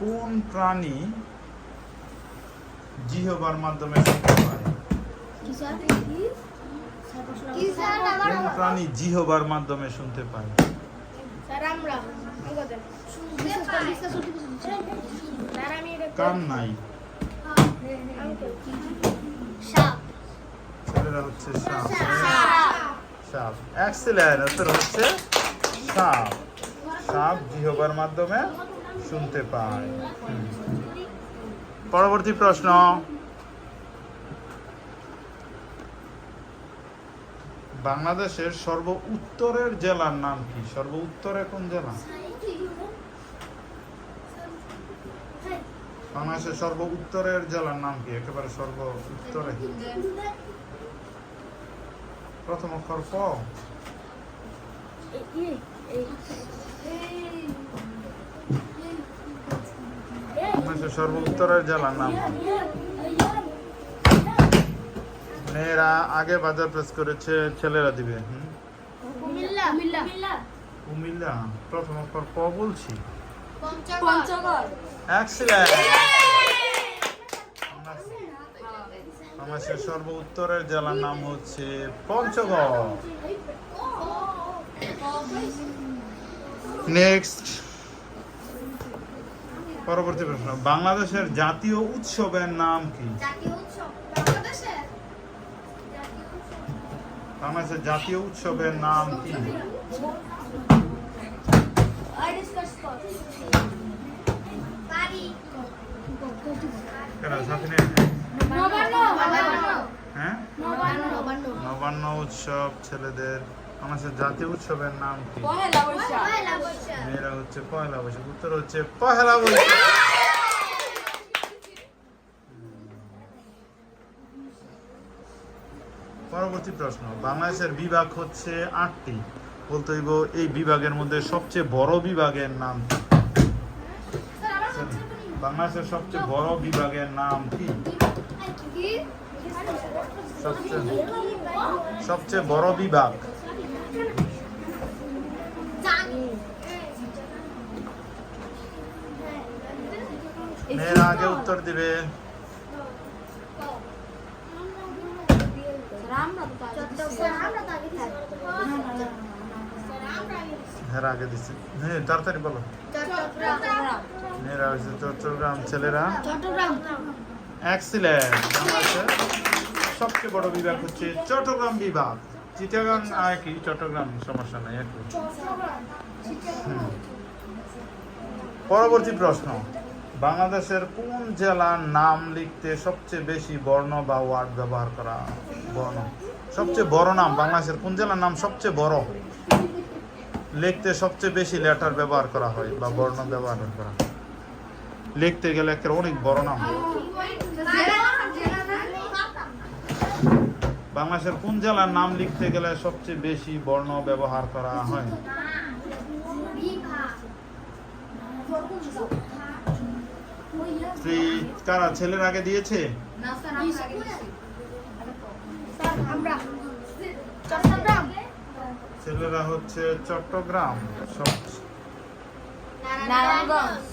কোন প্রাণী জিহবার মাধ্যমে শুনতে পায় কি স্যার? কি স্যার? আবার কোন প্রাণী জিহবার মাধ্যমে শুনতে পায়? কান নাই। সাপ। ছেলেরা হচ্ছে সাপ। সাপ। এক্সিলেন্ট উত্তর হচ্ছে সাপ। সাপ জিহবার মাধ্যমে শুনতে পায় পরবর্তী প্রশ্ন। বাংলাদেশের সর্ব উত্তরের জেলার নাম কি? সর্ব উত্তরে কোন জেলা? বাংলাদেশের সর্ব উত্তরের জেলার নাম কি? একেবারে সর্ব উত্তরে প্রথম অক্ষর প বাংলাদেশের সর্ব উত্তরের জেলার নাম মেয়েরা আগে বাজার প্রেস করেছে ছেলেরা দিবে হুম? কুমিল্লা কুমিল্লা কুমিল্লা প্রথম অক্ষর প বলছি বাংলাদেশের সর্ব উত্তরের জেলার নাম হচ্ছে পঞ্চগড় নেক্সট পরবর্তী প্রশ্ন বাংলাদেশের জাতীয় উৎসবের নাম কি? জাতীয় বাংলাদেশের জাতীয় উৎসবের নাম কি? হ্যাঁ? নবান্ন উৎসব ছেলেদের বাংলাদেশের জাতীয় উৎসবের নাম কি পহেলা বৈশাখ পহেলা বৈশাখ মেয়েরা হচ্ছে পয়লা বৈশাখ, উত্তর হচ্ছে পহেলা বৈশাখ। পরবর্তী প্রশ্ন, বাংলাদেশের বিভাগ হচ্ছে আটটি। বলতে হইব এই বিভাগের মধ্যে সবচেয়ে বড় বিভাগের নাম কি? বাংলাদেশের সবচেয়ে বড় বিভাগের নাম কি? সবচেয়ে বড় বিভাগ। মেয়েরা আগে উত্তর দিবে। হ্যাঁ আগে দিচ্ছে হ্যাঁ তাড়াতাড়ি বলো। মেয়েরা চট্টগ্রাম ছেলেরা। সবচেয়ে বড় বিভাগ হচ্ছে চট্টগ্রাম বিভাগ। চিটাগাং একই চট্টগ্রাম, সমস্যা নাই পরবর্তী প্রশ্ন। বাংলাদেশের কোন জেলার নাম লিখতে সবচেয়ে বেশি বর্ণ বা ওয়ার্ড ব্যবহার করা বর্ণ? সবচেয়ে বড় নাম, বাংলাদেশের কোন জেলার নাম সবচেয়ে বড়? লিখতে সবচেয়ে বেশি লেটার ব্যবহার করা হয় বা বর্ণ ব্যবহার করা হয়। লিখতে গেলে একটা অনেক বড় নাম। বাংলাদেশের কোন জেলার নাম লিখতে গেলে সবচেয়ে বেশি বর্ণ ব্যবহার করা হয়? থ্রি কারা? ছেলের আগে দিয়েছে? ছেলেরা হচ্ছে চট্টগ্রাম নারায়ণগঞ্জ।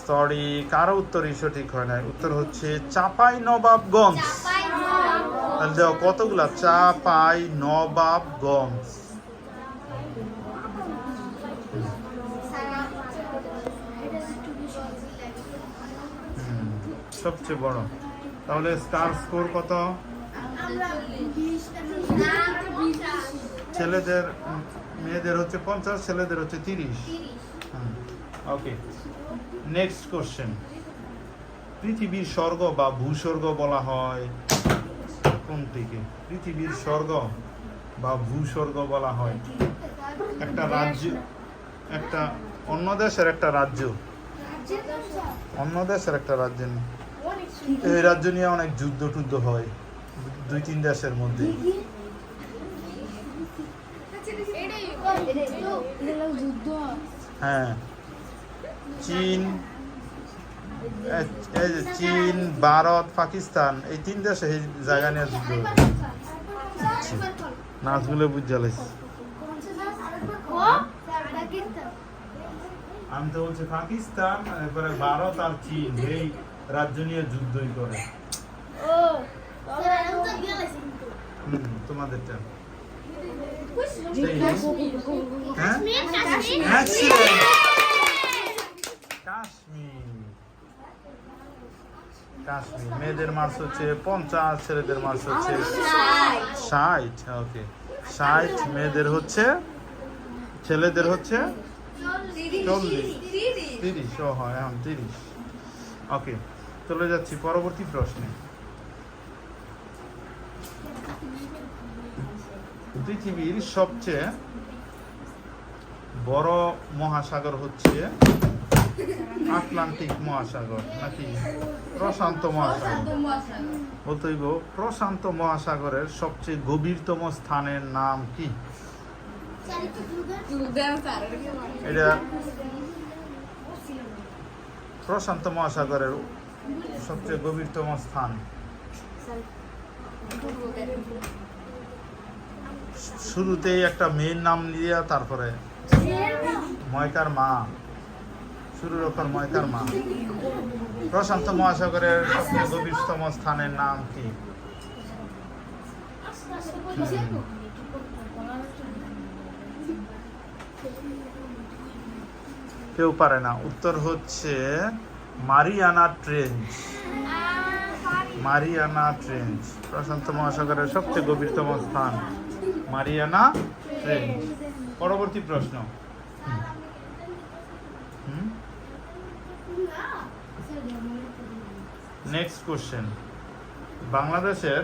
সরি কারও উত্তরই সঠিক হয় না উত্তর হচ্ছে চাপাই নবাবগঞ্জ তাহলে দেখো কতগুলা? চাপাই নবাবগঞ্জ সবচেয়ে বড়। তাহলে স্টার স্কোর কত? ছেলেদের, মেয়েদের হচ্ছে পঞ্চাশ, ছেলেদের হচ্ছে তিরিশ। ওকে নেক্সট কোশ্চেন পৃথিবীর স্বর্গ বা ভূস্বর্গ বলা হয়। কোনটিকে পৃথিবীর স্বর্গ বা ভূস্বর্গ বলা হয়। একটা রাজ্য, একটা অন্য দেশের একটা রাজ্য। অন্য দেশের একটা রাজ্য নিয়ে। এই রাজ্য নিয়ে অনেক যুদ্ধ টুদ্ধ হয়, দুই তিন দেশের মধ্যে। হ্যাঁ। চীন চীন, ভারত, পাকিস্তান, এই তিন দেশে এই জায়গা নিয়ে যুদ্ধ। নাচগুলো বুঝা লাইছে আমি তো বলছি পাকিস্তান, এরপরে ভারত আর চীন, এই রাজ্য নিয়ে যুদ্ধই করে। তোমাদেরটা। হ্যাঁ? কাশ্মীর। কাশ্মীর। মেয়েদের মার্কস হচ্ছে পঞ্চাশ ছেলেদের মার্কস হচ্ছে ষাট। ওকে। ষাট মেয়েদের হচ্ছে ছেলেদের হচ্ছে চল্লিশ। তিরিশ ও হয় এখন তিরিশ। ওকে। চলে যাচ্ছি পরবর্তী প্রশ্নে। পৃথিবীর সবচেয়ে বড় মহাসাগর হচ্ছে আটলান্টিক মহাসাগর নাকি প্রশান্ত মহাসাগর? হইব প্রশান্ত মহাসাগরের সবচেয়ে গভীরতম স্থানের নাম কি? এটা প্রশান্ত মহাসাগরের সবচেয়ে গভীরতম স্থান? শুরুতেই একটা মেয়ের নাম নিয়ে তারপরে ময়কার মা। শুরুর ওপর ময়কার মা। প্রশান্ত মহাসাগরের সবচেয়ে গভীরতম স্থানের নাম কি? কেউ পারে না। উত্তর হচ্ছে মারিয়ানা ট্রেঞ্চ। Mariana trench. প্রশান্ত মহাসাগরের সবচেয়ে গভীরতম স্থান মারিয়ানা ট্রেঞ্চ। পরবর্তী প্রশ্ন। নেক্সট কোশ্চেন বাংলাদেশের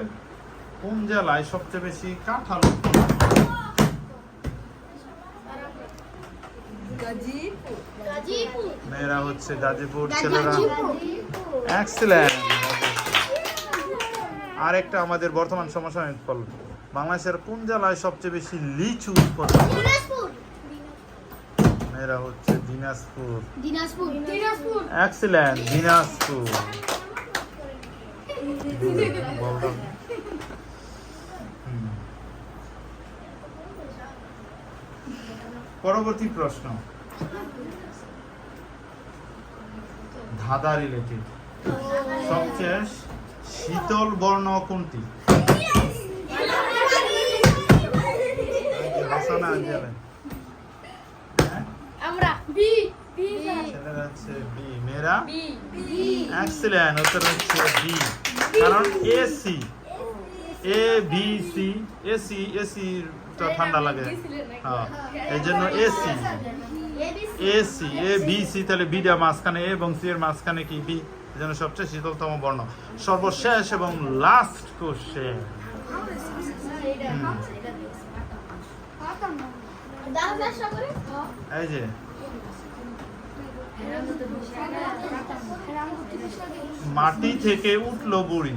কোন জেলায় সবচেয়ে বেশি কাঁঠাল উৎপন্ন হয়? গাজীপুর মেয়েরা হচ্ছে গাজীপুর ছেলেরা। এক্সেলেন্ট আরেকটা আমাদের বর্তমান সমসাময়িক ফল। বাংলাদেশের কোন জেলায় সবচেয়ে বেশি লিচু উৎপন্ন? দিনাজপুর। মেয়েরা হচ্ছে দিনাজপুর। এক্সেলেন্ট দিনাজপুর। পরবর্তী প্রশ্ন। ধাঁধা রিলেটেড সবচেয়ে শীতল বর্ণ কোনটি? হাসানা আঞ্জেলে হ্যাঁ? আমরা। বি। বি। ছেলেরা হচ্ছে বি। মেয়েরা? বি। এক্সেলেন্ট উত্তর হচ্ছে বি। কারণ AC A B C AC AC ঠান্ডা লাগে। হ্যাঁ এই জন্য AC AC A B C তাহলে বিটা মাঝখানে এ এবং সি এর মাঝখানে কি বি এই জন্য সবচেয়ে শীতলতম বর্ণ। সর্বশেষ এবং লাস্ট কোশ্চেন এই যে। মাটি থেকে উঠল বুড়ি।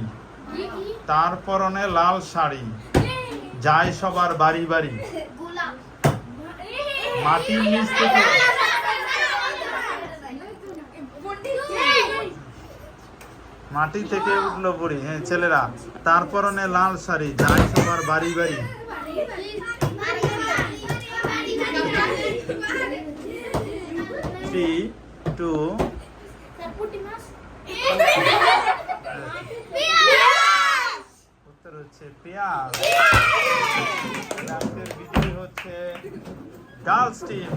তার পরনে লাল শাড়ি। যায় সবার বাড়ি বাড়ি। মাটির নিচ থেকে। মাটি থেকে উঠল বুড়ি হ্যাঁ ছেলেরা। তার পরনে লাল শাড়ি, যায় সবার বাড়ি বাড়ি। থ্রি টু হচ্ছে পেঁয়াজ। আজকের বিজয়ী হচ্ছে গার্লস টিম